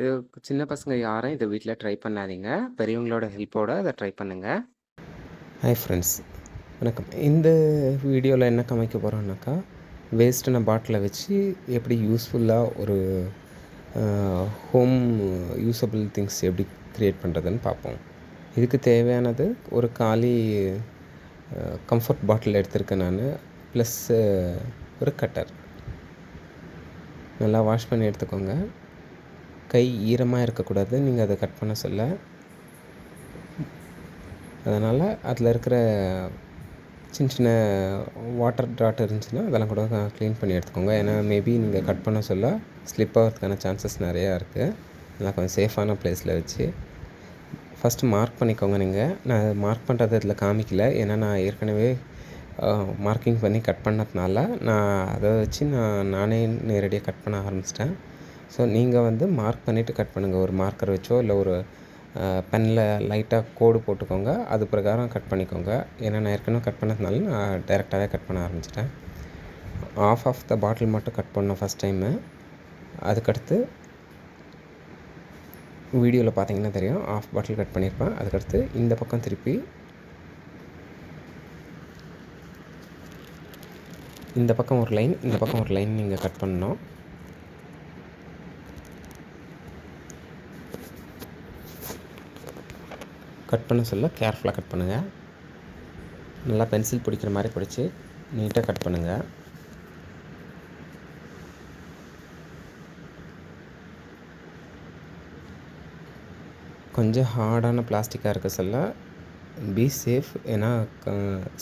இது சின்ன பசங்க யாரும் இதை வீட்டில் ட்ரை பண்ணாதீங்க. பெரியவங்களோட ஹெல்ப்போடு அதை ட்ரை பண்ணுங்கள் ஹாய் ஃப்ரெண்ட்ஸ் வணக்கம். இந்த வீடியோவில் என்ன கமைக்க போகிறோம்னாக்கா வேஸ்ட்டான பாட்டிலை வச்சு எப்படி யூஸ்ஃபுல்லாக ஒரு ஹோம் யூஸபிள் திங்ஸ் எப்படி க்ரியேட் பண்ணுறதுன்னு பார்ப்போம் இதுக்கு தேவையானது ஒரு காலி கம்ஃபர்ட் பாட்டில் எடுத்திருக்கேன் நான். ப்ளஸ் ஒரு கட்டர் நல்லா வாஷ் பண்ணி எடுத்துக்கோங்க. கை ஈரமாக இருக்கக்கூடாது. நீங்கள் அதை கட் பண்ண சொல்ல. அதனால் அதில் இருக்கிற சின்ன சின்ன வாட்டர் ட்ராட் இருந்துச்சுன்னா அதெல்லாம் கூட க்ளீன் பண்ணி எடுத்துக்கோங்க. ஏன்னா மேபி நீங்கள் கட் பண்ண சொல்ல ஸ்லிப் ஆகிறதுக்கான சான்சஸ் நிறையா இருக்குது நல்லா கொஞ்சம் சேஃபான ப்ளேஸில் வச்சு. ஃபஸ்ட்டு மார்க் பண்ணிக்கோங்க நீங்கள் நான் மார்க் பண்ணுறது இதில் காமிக்கல. ஏன்னா நான் ஏற்கனவே மார்க்கிங் பண்ணி கட் பண்ணதுனால நான் அதை வச்சு நான் நானே நேரடியாக கட் பண்ண ஆரம்பிச்சிட்டேன். ஸோ நீங்கள் வந்து மார்க் பண்ணிவிட்டு கட் பண்ணுங்கள் ஒரு மார்க்கர் வச்சோ இல்லை ஒரு பெனில் லைட்டாக கோடு போட்டுக்கோங்க. அது பிரகாரம் கட் பண்ணிக்கோங்க. ஏன்னா நான் ஏற்கனவே கட் பண்ணதுனால நான் டைரெக்டாகவே கட் பண்ண ஆரம்பிச்சிட்டேன். ஆஃப் ஆஃப் த பாட்டில் மட்டும் கட் பண்ணோம் ஃபஸ்ட் டைமு அதுக்கடுத்து வீடியோவில் பார்த்தீங்கன்னா தெரியும். ஆஃப் பாட்டில் கட் பண்ணியிருப்பேன் அதுக்கடுத்து இந்த பக்கம் திருப்பி இந்த பக்கம் ஒரு லைன் இந்த பக்கம் ஒரு லைன் நீங்கள் கட் பண்ணணும். கட் பண்ண சொல்ல கேர்ஃபுல்லாக கட் பண்ணுங்கள் நல்லா பென்சில் பிடிக்கிற மாதிரி பிடிச்சி நீட்டாக கட் பண்ணுங்கள் கொஞ்சம் ஹார்டான பிளாஸ்டிக்காக இருக்க சொல்ல பி சேஃப் ஏன்னா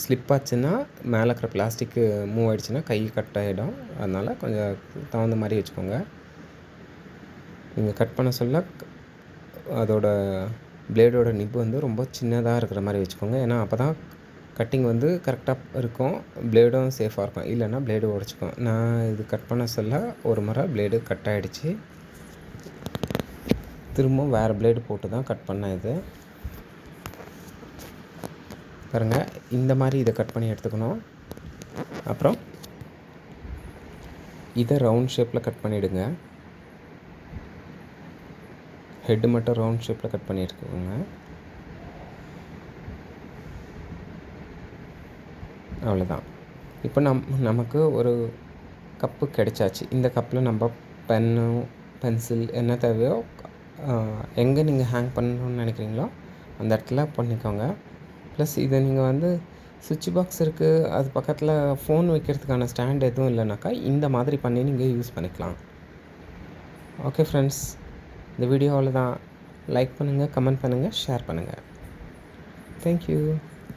ஸ்லிப் ஆச்சுன்னா மேலே இருக்கிற பிளாஸ்டிக்கு மூவ் ஆகிடுச்சுன்னா கை கட் ஆகிடும் அதனால் கொஞ்சம் தகுந்த மாதிரி வச்சுக்கோங்க. நீங்கள் கட் பண்ண சொல்ல அதோட பிளேடோட நிப்பு வந்து ரொம்ப சின்னதாக இருக்கிற மாதிரி வச்சுக்கோங்க. ஏன்னா அப்போ தான் கட்டிங் வந்து கரெக்டாக இருக்கும். பிளேடும் சேஃபாக இருக்கும். இல்லைன்னா பிளேடு உடச்சிக்கும். நான் இது கட் பண்ண சொல்ல ஒரு முறை பிளேடு கட் ஆகிடுச்சு திரும்பவும் வேறு பிளேடு போட்டு தான் கட் பண்ணேன் இது. பாருங்கள் இந்த மாதிரி இதை கட் பண்ணி எடுத்துக்கணும். அப்புறம் இதை ரவுண்ட் ஷேப்பில் கட் பண்ணிவிடுங்க ஹெட்டு மட்டும் ரவுண்ட் ஷேப்பில் கட் பண்ணியிருக்கோங்க. அவ்வளோதான் இப்போ நம் நமக்கு ஒரு கப்பு கிடைச்சாச்சு. இந்த கப்பில் நம்ம பென்னு பென்சில் என்ன தேவையோ எங்கே நீங்கள் ஹேங் பண்ணணும்னு நினைக்கிறீங்களோ அந்த இடத்துல பண்ணிக்கோங்க. ப்ளஸ் இதை நீங்கள் வந்து சுவிட்ச் பாக்ஸ் இருக்குது அது பக்கத்தில் ஃபோன் வைக்கிறதுக்கான ஸ்டாண்ட் எதுவும் இல்லைனாக்கா இந்த மாதிரி பண்ணி நீங்கள் யூஸ் பண்ணிக்கலாம். ஓகே ஃப்ரெண்ட்ஸ் இந்த வீடியோ அவ்வளோதான் லைக் பண்ணுங்கள் கமெண்ட் பண்ணுங்கள் ஷேர் பண்ணுங்கள் தேங்க்யூ